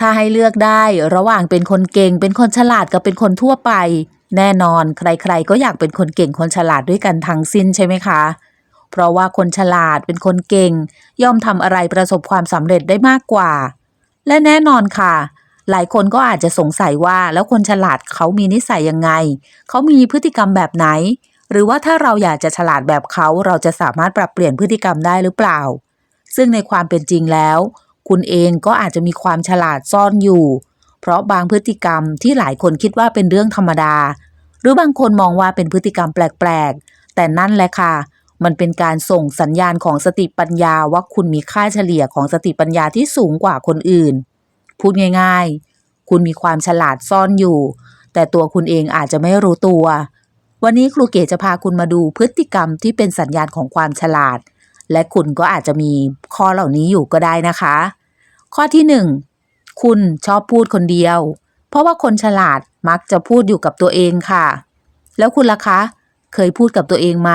ถ้าให้เลือกได้ระหว่างเป็นคนเก่ง เป็นคนฉลาดกับเป็นคนทั่วไป แน่นอนใครๆ ก็อยากเป็นคนเก่งคนฉลาดด้วยกันทั้งสิ้นใช่ไหมคะ เพราะว่าคนฉลาดเป็นคนเก่ง ย่อมทำอะไรประสบความสำเร็จได้มากกว่า และแน่นอนค่ะ หลายคนก็อาจจะสงสัยว่าแล้วคนฉลาดเขามีนิสัยยังไง เขามีพฤติกรรมแบบไหน หรือว่าถ้าเราอยากจะฉลาดแบบเขาเราจะสามารถปรับเปลี่ยนพฤติกรรมได้หรือเปล่า ซึ่งในความเป็นจริงแล้ว คุณเองก็อาจจะมีความฉลาดซ่อนอยู่ เพราะบางพฤติกรรมที่หลายคนคิดว่าเป็นเรื่องธรรมดา หรือบางคนมองว่าเป็นพฤติกรรมแปลกๆ แต่นั่นแหละค่ะ มันเป็นการส่งสัญญาณของสติปัญญาว่าคุณมีค่าเฉลี่ยของสติปัญญาที่สูงกว่าคนอื่น พูดง่าย ๆ คุณมีความฉลาดซ่อนอยู่ แต่ตัวคุณเองอาจจะไม่รู้ตัว วันนี้ครูเก๋จะพาคุณมาดูพฤติกรรมที่เป็นสัญญาณของความฉลาดและคุณก็อาจจะมีข้อเหล่านี้อยู่ก็ได้นะคะ ข้อที่หนึ่งคุณชอบพูดคนเดียว เพราะว่าคนฉลาดมักจะพูดอยู่กับตัวเองค่ะ แล้วคุณล่ะคะ เคยพูดกับตัวเองไหม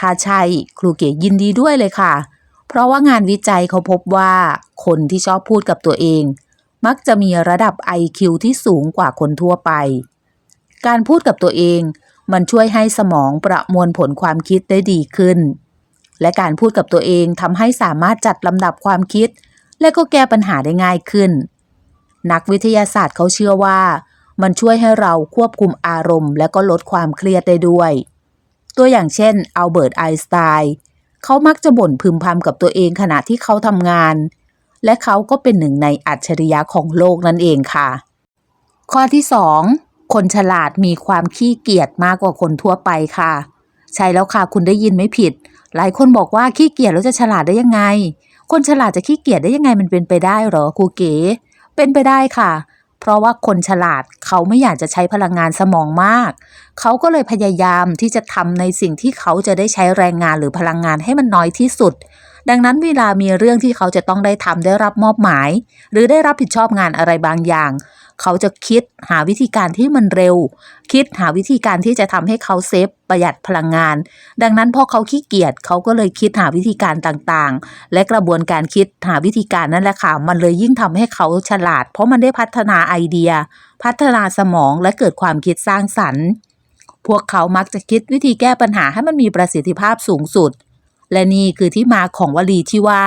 ถ้าใช่ครูเก๋ยินดีด้วยเลยค่ะ เพราะว่างานวิจัยเขาพบว่า คนที่ชอบพูดกับตัวเอง มักจะมีระดับ IQ ที่สูงกว่าคนทั่วไป การพูดกับตัวเองมันช่วยให้สมองประมวลผลความคิดได้ดีขึ้น และการพูดกับตัวเองทำให้สามารถจัดลำดับความคิด และก็แก้ปัญหาได้ง่ายขึ้น นักวิทยาศาสตร์เขาเชื่อว่า มันช่วยให้เราควบคุมอารมณ์ และก็ลดความเครียดได้ด้วย ตัวอย่างเช่นอัลเบิร์ตไอน์สไตน์เขามักจะบ่นพึมพำกับตัวเองขณะที่เขาทำงาน และเขาก็เป็นหนึ่งในอัจฉริยะของโลกนั่นเองค่ะ ข้อที่2คนฉลาดมีความขี้เกียจมากกว่าคนทั่วไปค่ะ ใช่แล้วค่ะคุณได้ยินไม่ผิด หลายคนบอกว่าขี้เกียจแล้วจะฉลาดได้ยังไง คนฉลาดจะขี้เกียจได้ยังไงมันเป็นไปได้หรอครูเก๋เป็นไปได้ค่ะ เพราะว่าคนฉลาดเขาไม่อยากจะใช้พลังงานสมองมาก เขาก็เลยพยายามที่จะทำในสิ่งที่เขาจะได้ใช้แรงงานหรือพลังงานให้มันน้อยที่สุด ดังนั้นเวลามีเรื่องที่เขาจะต้องได้ทำได้รับมอบหมาย หรือได้รับผิดชอบงานอะไรบางอย่าง เขาจะคิดหาวิธีการที่มันเร็ว คิดหาวิธีการที่จะทำให้เขาเซฟประหยัดพลังงาน ดังนั้นพอเขาขี้เกียจเขาก็เลยคิดหาวิธีการต่างๆ และกระบวนการคิดหาวิธีการนั่นแหละค่ะมันเลยยิ่งทำให้เขาฉลาด เพราะมันได้พัฒนาไอเดีย พัฒนาสมองและเกิดความคิดสร้างสรรค์พวกเขามักจะคิดวิธีแก้ปัญหาให้มันมีประสิทธิภาพสูงสุด และนี่คือที่มาของวลีที่ว่า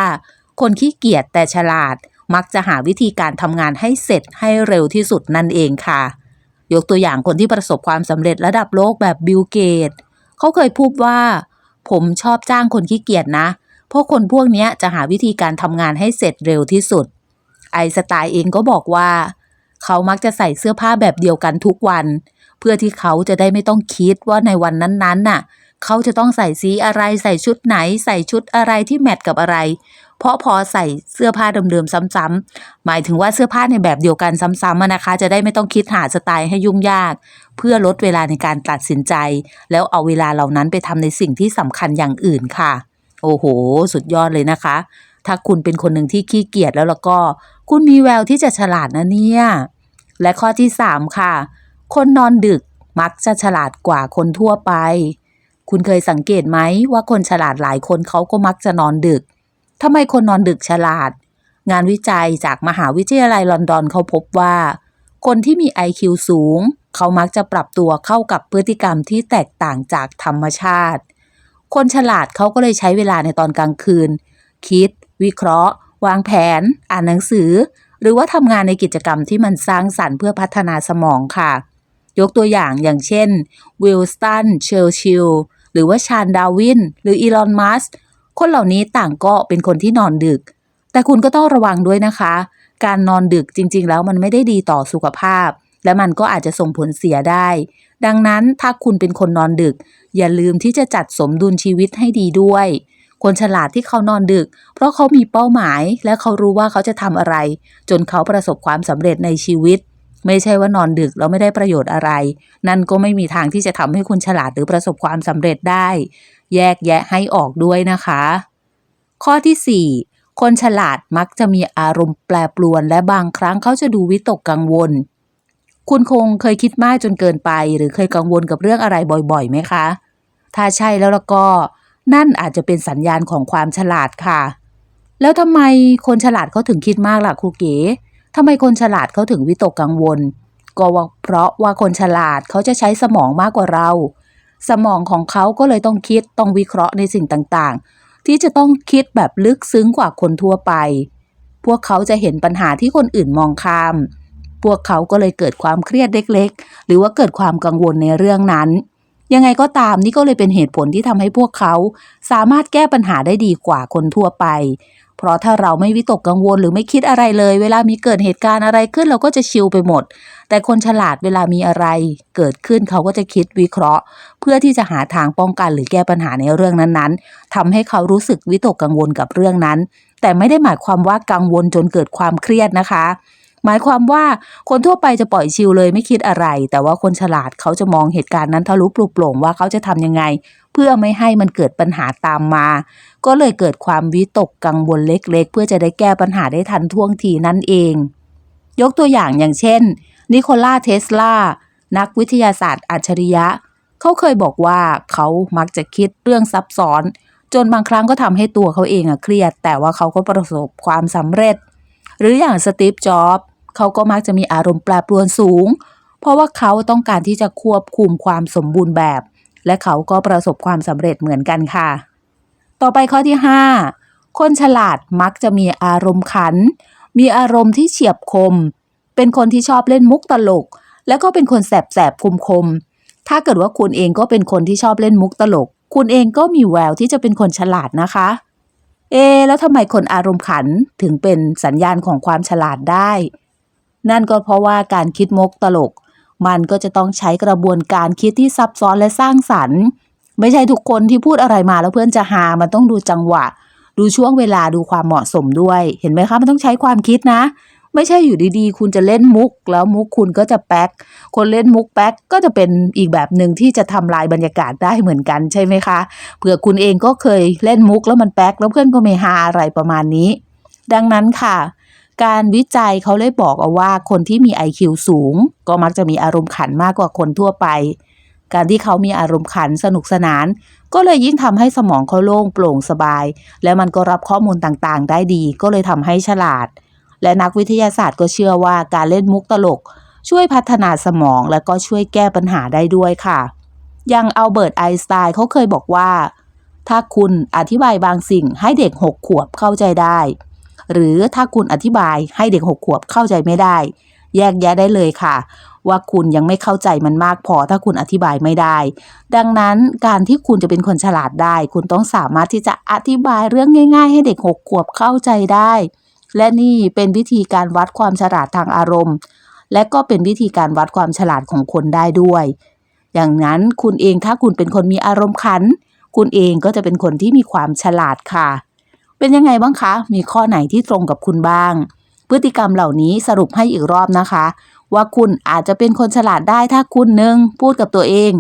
คนขี้เกียจแต่ฉลาดมักจะหาวิธีการทำงานให้เสร็จให้เร็วที่สุดนั่นเองค่ะ ยกตัวอย่างคนที่ประสบความสำเร็จระดับโลกแบบบิลเกตเขาเคยพูดว่า ผมชอบจ้างคนขี้เกียจนะ เพราะคนพวกนี้จะหาวิธีการทำงานให้เสร็จเร็วที่สุด ไอสไตล์เองก็บอกว่า เขามักจะใส่เสื้อผ้าแบบเดียวกันทุกวันเเพื่อที่เขาจะได้ไม่ต้องคิดว่าในวันนั้นๆน่ะ เขาจะต้องใส่สีอะไรใส่ชุดไหน ใส่ชุดอะไรที่แมทกับอะไร เพราะพอใส่เสื้อผ้าเดิมๆซ้ำๆหมายถึงว่าเสื้อผ้าในแบบเดียวกันซ้ำๆนะคะ จะได้ไม่ต้องคิดหาสไตล์ให้ยุ่งยาก เพื่อลดเวลาในการตัดสินใจ แล้วเอาเวลาเหล่านั้นไปทำในสิ่งที่สำคัญอย่างอื่นค่ะ โอ้โห สุดยอดเลยนะคะ ถ้าคุณเป็นคนหนึ่งที่ขี้เกียจแล้วแล้วก็ คุณมีแววที่จะฉลาดนะเนี่ยและข้อที่ 3 ค่ะ คนนอนดึกมักจะฉลาดกว่าคนทั่วไป คุณเคยสังเกตไหมว่าคนฉลาดหลายคนเขาก็มักจะนอนดึกทำไมคนนอนดึกฉลาด งานวิจัยจากมหาวิทยาลัยลอนดอนเขาพบว่า คนที่มี IQ สูง เขามักจะปรับตัวเข้ากับพฤติกรรมที่แตกต่างจากธรรมชาติ คนฉลาดเขาก็เลยใช้เวลาในตอนกลางคืน คิด วิเคราะห์ วางแผน อ่านหนังสือ หรือว่าทำงานในกิจกรรมที่มันสร้างสรรค์เพื่อพัฒนาสมองค่ะ ยกตัวอย่างอย่างเช่นวิลสตันเชลชิลหรือว่าชาญดาวิน หรืออีลอนมัสก์คนเหล่านี้ต่างก็เป็นคนที่นอนดึก แต่คุณก็ต้องระวังด้วยนะคะ การนอนดึกจริง ๆ แล้วมันไม่ได้ดีต่อสุขภาพ และมันก็อาจจะส่งผลเสียได้ ดังนั้นถ้าคุณเป็นคนนอนดึก อย่าลืมที่จะจัดสมดุลชีวิตให้ดีด้วย คนฉลาดที่เขานอนดึก เพราะเขามีเป้าหมายและเขารู้ว่าเขาจะทำอะไร จนเขาประสบความสำเร็จในชีวิต ไม่ใช่ว่านอนดึกแล้วไม่ได้ประโยชน์อะไร นั่นก็ไม่มีทางที่จะทำให้คุณฉลาดหรือประสบความสำเร็จได้ แยกแยะให้ออกด้วยนะคะ ข้อที่ 4 คนฉลาดมักจะมีอารมณ์แปรปรวน และบางครั้งเขาจะดูวิตกกังวล คุณคงเคยคิดมากจนเกินไป หรือเคยกังวลกับเรื่องอะไรบ่อยๆไหมคะ ถ้าใช่แล้วแล้วก็ นั่นอาจจะเป็นสัญญาณของความฉลาดค่ะ แล้วทำไมคนฉลาดเขาถึงคิดมากล่ะครูเก๋ ทำไมคนฉลาดเขาถึงวิตกกังวล ก็ว่าเพราะว่าคนฉลาดเขาจะใช้สมองมากกว่าเรา สมองของเขาก็เลยต้องคิดต้องวิเคราะห์ในสิ่งต่างๆ ที่จะต้องคิดแบบลึกซึ้งกว่าคนทั่วไป พวกเขาจะเห็นปัญหาที่คนอื่นมองข้าม พวกเขาก็เลยเกิดความเครียดเล็ก ๆ หรือว่าเกิดความกังวลในเรื่องนั้น ยังไงก็ตามนี่ก็เลยเป็นเหตุผลที่ทำให้พวกเขา สามารถแก้ปัญหาได้ดีกว่าคนทั่วไป เพราะถ้าเราไม่วิตกกังวลหรือไม่คิดอะไรเลย เวลามีเกิดเหตุการณ์อะไรขึ้นเราก็จะชิลไปหมด แต่คนฉลาดเวลามีอะไร เกิดขึ้นเขาก็จะคิดวิเคราะห์ เพื่อที่จะหาทางป้องกันหรือแก้ปัญหาในเรื่องนั้นๆทำให้เขารู้สึกวิตกกังวลกับเรื่องนั้น แต่ไม่ได้หมายความว่ากังวลจนเกิดความเครียดนะคะ หมายความว่าคนทั่วไปจะปล่อยชิลเลยไม่คิดอะไร แต่ว่าคนฉลาดเขาจะมองเหตุการณ์นั้นทะลุปลุกโปร่งว่าเขาจะทำยังไง เพื่อไม่ให้มันเกิดปัญหาตามมา ก็เลยเกิดความวิตกกังวลเล็กๆ เพื่อจะได้แก้ปัญหาได้ทันท่วงทีนั่นเอง ยกตัวอย่างอย่างเช่น นิโคลาเทสลานักวิทยาศาสตร์อัจฉริยะ เขาเคยบอกว่าเขามักจะคิดเรื่องซับซ้อน จนบางครั้งก็ทำให้ตัวเขาเองอะเครียด แต่ว่าเขาก็ประสบความสำเร็จ หรืออย่างสตีฟจ็อบเขาก็มักจะมีอารมณ์แปรปรวนสูง เพราะว่าเขาต้องการที่จะควบคุมความสมบูรณ์แบบ และเขาก็ประสบความสำเร็จเหมือนกันค่ะ ต่อไปข้อที่ 5 คนฉลาดมักจะมีอารมณ์ขัน มีอารมณ์ที่เฉียบคม เป็นคนที่ชอบเล่นมุกตลก แล้วก็เป็นคนแสบแสบคมคมถ้าเกิดว่าคุณเองก็เป็นคนที่ชอบเล่นมุกตลก คุณเองก็มีแววที่จะเป็นคนฉลาดนะคะ เอะแล้วทำไมคนอารมณ์ขันถึงเป็นสัญญาณของความฉลาดได้ นั่นก็เพราะว่าการคิดมกตลก มันก็จะต้องใช้กระบวนการคิดที่ซับซ้อนและสร้างสรรค์ ไม่ใช่ทุกคนที่พูดอะไรมาแล้วเพื่อนจะหา มันต้องดูจังหวะ ดูช่วงเวลาดูความเหมาะสมด้วย เห็นไหมคะ มันต้องใช้ความคิดนะ ไม่ใช่อยู่ดีๆ คุณจะเล่นมุก แล้วมุกคุณก็จะแป๊ก คนเล่นมุกแป๊กก็จะเป็นอีกแบบหนึ่งที่จะทำลายบรรยากาศได้เหมือนกันใช่ไหมคะ เผื่อคุณเองก็เคยเล่นมุกแล้วมันแป๊ก แล้วเพื่อนก็ไม่ฮาอะไรประมาณนี้ ดังนั้นค่ะ การวิจัยเขาเลยบอกเอาว่าคนที่มี IQ สูง ก็มักจะมีอารมณ์ขันมากกว่าคนทั่วไป การที่เขามีอารมณ์ขันสนุกสนาน ก็เลยยิ่งทำให้สมองเขาโล่งโปร่งสบาย และมันก็รับข้อมูลต่างๆ ได้ดี ก็เลยทำให้ฉลาด และนักวิทยาศาสตร์ก็เชื่อว่าการเล่นมุกตลก ช่วยพัฒนาสมองและก็ช่วยแก้ปัญหาได้ด้วยค่ะอย่างอัลเบิร์ตไอน์สไตน์เขาเคยบอกว่า ถ้าคุณอธิบายบางสิ่งให้เด็กหกขวบเข้าใจได้ หรือถ้าคุณอธิบายให้เด็กหกขวบเข้าใจไม่ได้ แยกแยะได้เลยค่ะ ว่าคุณยังไม่เข้าใจมันมากพอถ้าคุณอธิบายไม่ได้ ดังนั้นการที่คุณจะเป็นคนฉลาดได้ คุณต้องสามารถที่จะอธิบายเรื่องง่าย ๆ ให้เด็กหกขวบเข้าใจได้ และนี่เป็นวิธีการวัดความฉลาดทางอารมณ์ และก็เป็นวิธีการวัดความฉลาดของคนได้ด้วย อย่างนั้นคุณเองถ้าคุณเป็นคนมีอารมณ์ขัน คุณเองก็จะเป็นคนที่มีความฉลาดค่ะ เป็นยังไงบ้างคะ มีข้อไหนที่ตรงกับคุณบ้าง พฤติกรรมเหล่านี้สรุปให้อีกรอบนะคะ ว่าคุณอาจจะเป็นคนฉลาดได้ถ้าคุณหนึ่งพูดกับตัวเอง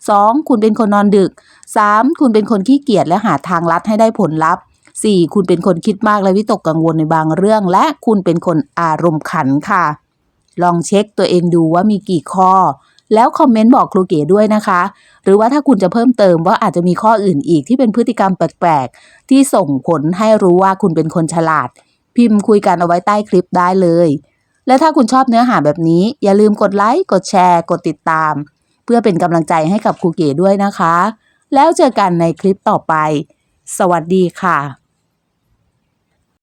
2. คุณเป็นคนนอนดึก 3. คุณเป็นคนขี้เกียจและหาทางลัดให้ได้ผลลัพธ์ 4. คุณเป็นคนคิดมากและวิตกกังวลในบางเรื่อง และคุณเป็นคนอารมณ์ขันค่ะ ลองเช็คตัวเองดูว่ามีกี่ข้อ แล้วคอมเมนต์บอกครูเก๋ด้วยนะคะ หรือว่าถ้าคุณจะเพิ่มเติมว่าอาจจะมีข้ออื่นอีกที่เป็นพฤติกรรมแปลกๆที่ส่งผลให้รู้ว่าคุณเป็นคนฉลาด พิมพ์คุยกันเอาไว้ใต้คลิปได้เลย และถ้าคุณชอบเนื้อหาแบบนี้ อย่าลืมกดไลค์กดแชร์ กดติดตาม เพื่อเป็นกำลังใจให้กับครูเก๋ด้วยนะคะ แล้วเจอกันในคลิปต่อไปสวัสดีค่ะ